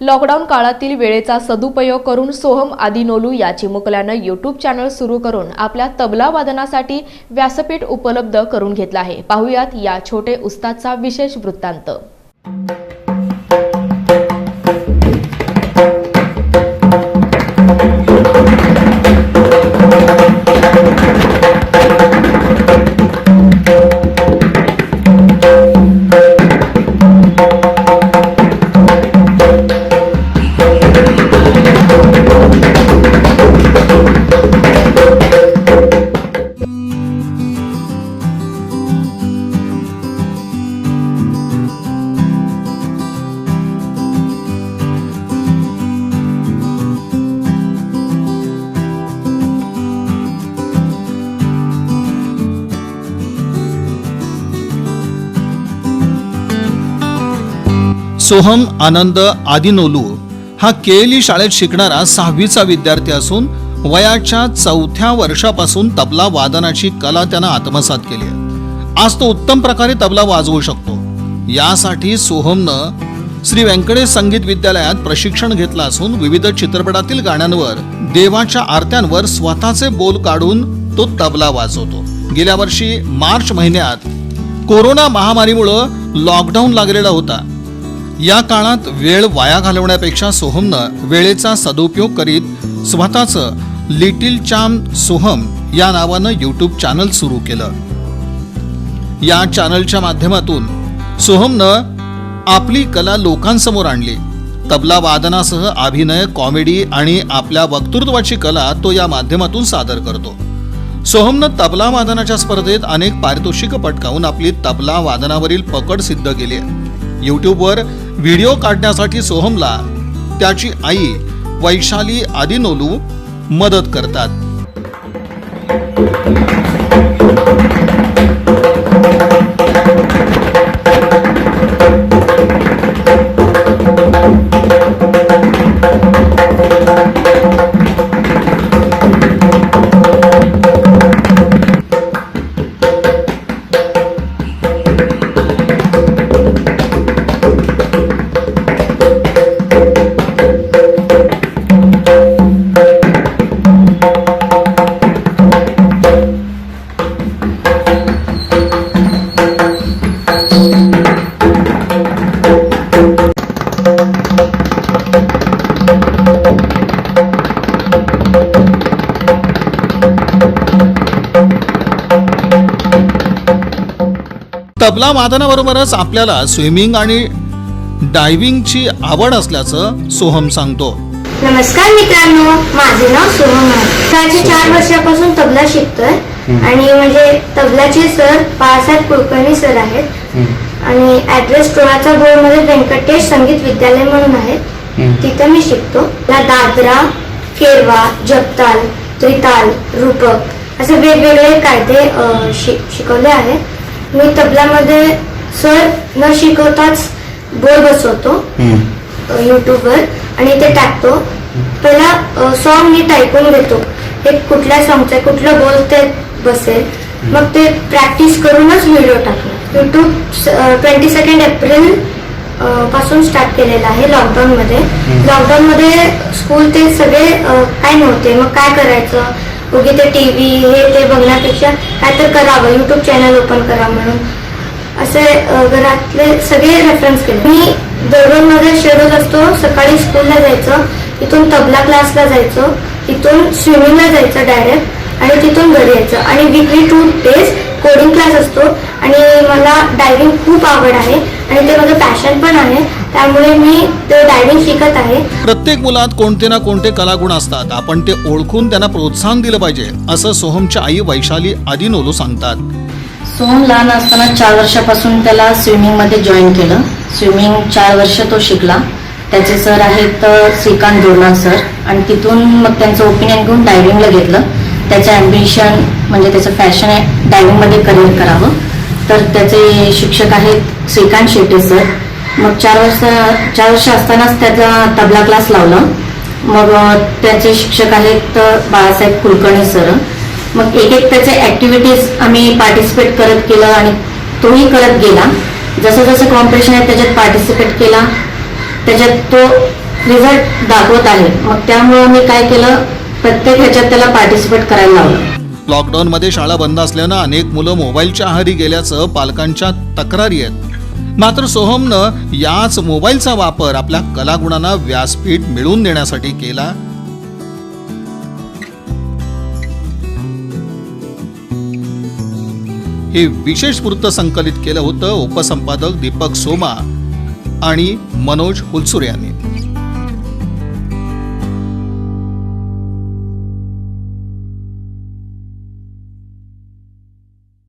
Lockdown काळातील वेळेचा सदुपयोग करून सोहम आदिनोलू या चिमुकल्यानं यूट्यूब चॅनल सुरू करून आपल्या तबला वादनासाठी व्यासपीठ उपलब्ध करून घेतलं आहे. पाहुयात या छोटे उस्तादचा विशेष वृत्तांत. सोहम आनंद आदिनोलू हा केएलई शाळेत शिकणारा सहावीचा विद्यार्थी असून वयाच्या चौथ्या वर्षापासून तबला वादनाची कला त्यानं आत्मसात केली आहे. आज तो उत्तम प्रकारे तबला वाजवू शकतो. यासाठी सोहमनं श्री व्यंकटेश संगीत विद्यालयात प्रशिक्षण घेतलं असून विविध चित्रपटातील गाण्यांवर देवाच्या आरत्यांवर स्वतःचे बोल काढून तो तबला वाजवतो. गेल्या वर्षी मार्च महिन्यात कोरोना महामारीमुळं लॉकडाऊन लागलेला होता. या काळात वेळ वाया घालवण्यापेक्षा सोहमनं वेळेचा सदुपयोग करीत स्वतःचं लिटिल चाम सोहम या नावानं यूट्यूब चॅनल सुरू केलं. या चॅनलच्या माध्यमातून सोहमनं आपली कला लोकांसमोर आणली. तबला वादनासह अभिनय कॉमेडी आणि आपल्या वक्तृत्वाची कला तो या माध्यमातून सादर करतो. सोहमनं तबला वादनाच्या स्पर्धेत अनेक पारितोषिक पटकावून आपली तबला वादनावरील पकड सिद्ध केली आहे. यूट्यूबवर व्हिडिओ काढण्यासाठी सोहमला त्याची आई वैशाली आदिनोलू मदत करतात. तबला वादनाबरोबरच आपल्याला स्विमिंग आणि डायव्हिंगची आवड असल्याचं सोहम सांगतो. नमस्कार मित्रांनो माझे नाव सोहम आहे. चार वर्षापासून तबला शिकतोय आणि म्हणजे तबलाचे सर बाळासाहेब कुलकर्णी सर आहेत. आणि ऍड्रेस टोळाचा बोर्डमध्ये व्यंकटेश संगीत विद्यालय म्हणून आहे. तिथं मी शिकतो. मला दादरा केरवा जपताल त्रिताल रूपक असे वेगवेगळे कायदे शिकवले आहेत. मी तबलामध्ये सर न शिकवताच बोल बसवतो. युट्यूबवर आणि ते टाकतो. पहिला सॉन्ग मी टाईपून घेतो. हे कुठल्या सॉंगचं आहे कुठलं बोल ते बसेल. मग ते प्रॅक्टिस करूनच व्हिडिओ टाकणार. युट्यूब ट्वेंटी सेकंड एप्रिलपासून स्टार्ट केलेलं आहे लॉकडाऊन मध्ये. लॉकडाऊन मध्ये स्कूल ते सगळे काय नव्हते मग काय करायचं? उगी ते टीव्ही हे ते बघण्यापेक्षा काय तर करावं युट्यूब चॅनल ओपन करा म्हणून. असे घरातले सगळे रेफरन्स केले. मी दररोजमध्ये शेड्यूल असतो सकाळी स्कूलला जायचं तिथून तबला क्लासला जायचं तिथून स्विमिंगला जायचं डायरेक्ट आणि तिथून घरी यायचं. आणि weekly two days coding class असतो. आणि मला डायविंग खूप आवड आहे. आणि ते माझं पॅशन पण आहे. त्यामुळे मी ते डायव्हिंग शिकत आहे. प्रत्येक मुलात कोणते ना कोणते कलागुण असतात. आपण ते ओळखून त्यांना प्रोत्साहन दिलं पाहिजे असं सोहमच्या आई वैशाली आदिनोलू सांगतात. सोहम लहान असताना चार वर्षापासून त्याला स्विमिंगमध्ये जॉईन केलं. स्विमिंग चार वर्ष तो शिकला. त्याचे सर आहेत श्रीकांत जोडणार सर आणि तिथून मग त्यांचं ओपिनियन घेऊन डायव्हिंगला घेतलं. त्याचं ॲम्बिशन म्हणजे त्याचं फॅशन आहे डायव्हिंगमध्ये करिअर करावं. तर त्याचे शिक्षक आहेत श्रीकांत शेट्टे सर मग चार वर्ष चार वर्ष असतानाच त्याचा तबला क्लास लावला. मग त्याचे शिक्षक आहेत बाळासाहेब कुलकर्णी सर मग एक एक त्याचे ऍक्टिव्हिटीज आम्ही पार्टिसिपेट करत केलं आणि तोही करत गेला. जसं जसं कॉम्पिटिशन आहे त्याच्यात पार्टिसिपेट केला. त्याच्यात तो रिझल्ट दाखवत आहे. मग त्यामुळं मी काय केलं प्रत्येक ह्याच्यात त्याला पार्टिसिपेट करायला लावलं. लॉकडाऊनमध्ये शाळा बंद असल्यानं अनेक मुलं मोबाईलच्या आहारी गेल्याचं पालकांच्या तक्रारी आहेत. मात्र सोहमनं याच मोबाईलचा वापर आपल्या कलागुणांना व्यासपीठ मिळवून देण्यासाठी केला. हे विशेष वृत्त संकलित केलं होतं उपसंपादक दीपक सोमा आणि मनोज हुलसुर यांनी.